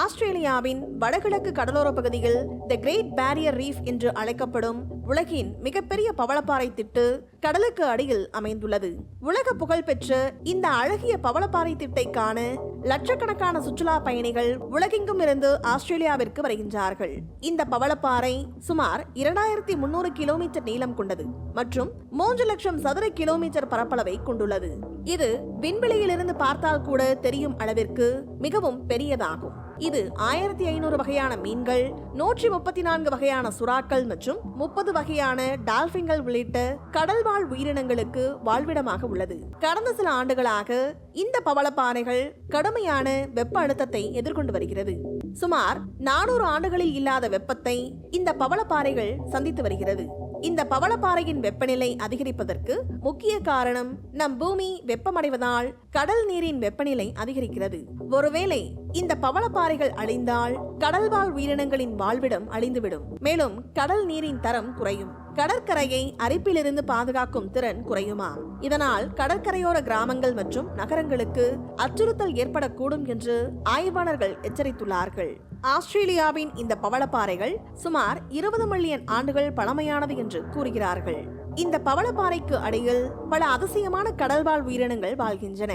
ஆஸ்திரேலியாவின் வடகிழக்கு கடலோர பகுதியில் தி கிரேட் பேரியர் ரீஃப் என்று அழைக்கப்படும் உலகின் மிகப்பெரிய பவளப்பாறை திட்டு கடலுக்கு அடியில் அமைந்துள்ளது. உலக புகழ்பெற்ற இந்த அழகிய பவளப்பாறை திட்டை காண லட்சக்கணக்கான சுற்றுலா பயணிகள் உலகெங்கும் இருந்து ஆஸ்திரேலியாவிற்கு வருகின்றார்கள். இந்த பவளப்பாறை சுமார் இரண்டாயிரத்தி முன்னூறு கிலோமீட்டர் நீளம் கொண்டது மற்றும் மூன்று லட்சம் சதுர கிலோமீட்டர் பரப்பளவை கொண்டுள்ளது. இது விண்வெளியிலிருந்து பார்த்தால் கூட தெரியும் அளவிற்கு மிகவும் பெரியதாகும். இது ஆயிரத்தி ஐநூறு வகையான மீன்கள் நூற்றி முப்பத்தி நான்கு வகையான சுறாக்கள் மற்றும் முப்பது வகையான டால்பின்கள் உள்ளிட்ட கடல்வாழ் உயிரினங்களுக்கு வாழ்விடமாக உள்ளது. கடந்த சில ஆண்டுகளாக இந்த பவளப்பாறைகள் கடுமையான வெப்ப அழுத்தத்தை எதிர்கொண்டு வருகிறது. சுமார் நானூறு ஆண்டுகளில் இல்லாத வெப்பத்தை இந்த பவளப்பாறைகள் சந்தித்து வருகிறது. இந்த பவளப்பாறையின் வெப்பநிலை அதிகரிப்பதற்கு முக்கிய காரணம் நம் பூமி வெப்பமடைவதால் கடல் நீரின் வெப்பநிலை அதிகரிக்கிறது. ஒருவேளை இந்த பவளப்பாறைகள் அழிந்தால் கடல்வாழ் உயிரினங்களின் வாழ்விடம் அழிந்துவிடும். மேலும் கடல் நீரின் தரம் குறையும். கடற்கரையை அரிப்பிலிருந்து பாதுகாக்கும் திறன் குறையுமா? இதனால் கடற்கரையோர கிராமங்கள் மற்றும் நகரங்களுக்கு அச்சுறுத்தல் ஏற்படக்கூடும் என்று ஆய்வாளர்கள் எச்சரித்துள்ளார்கள். ஆஸ்திரேலியாவின் இந்த பவளப்பாறைகள் சுமார் இருபது மில்லியன் ஆண்டுகள் பழமையானது என்று கூறுகிறார்கள். இந்த பவளப்பாறைக்கு அடியில் பல அதிசயமான கடல்வாழ் உயிரினங்கள் வாழ்கின்றன.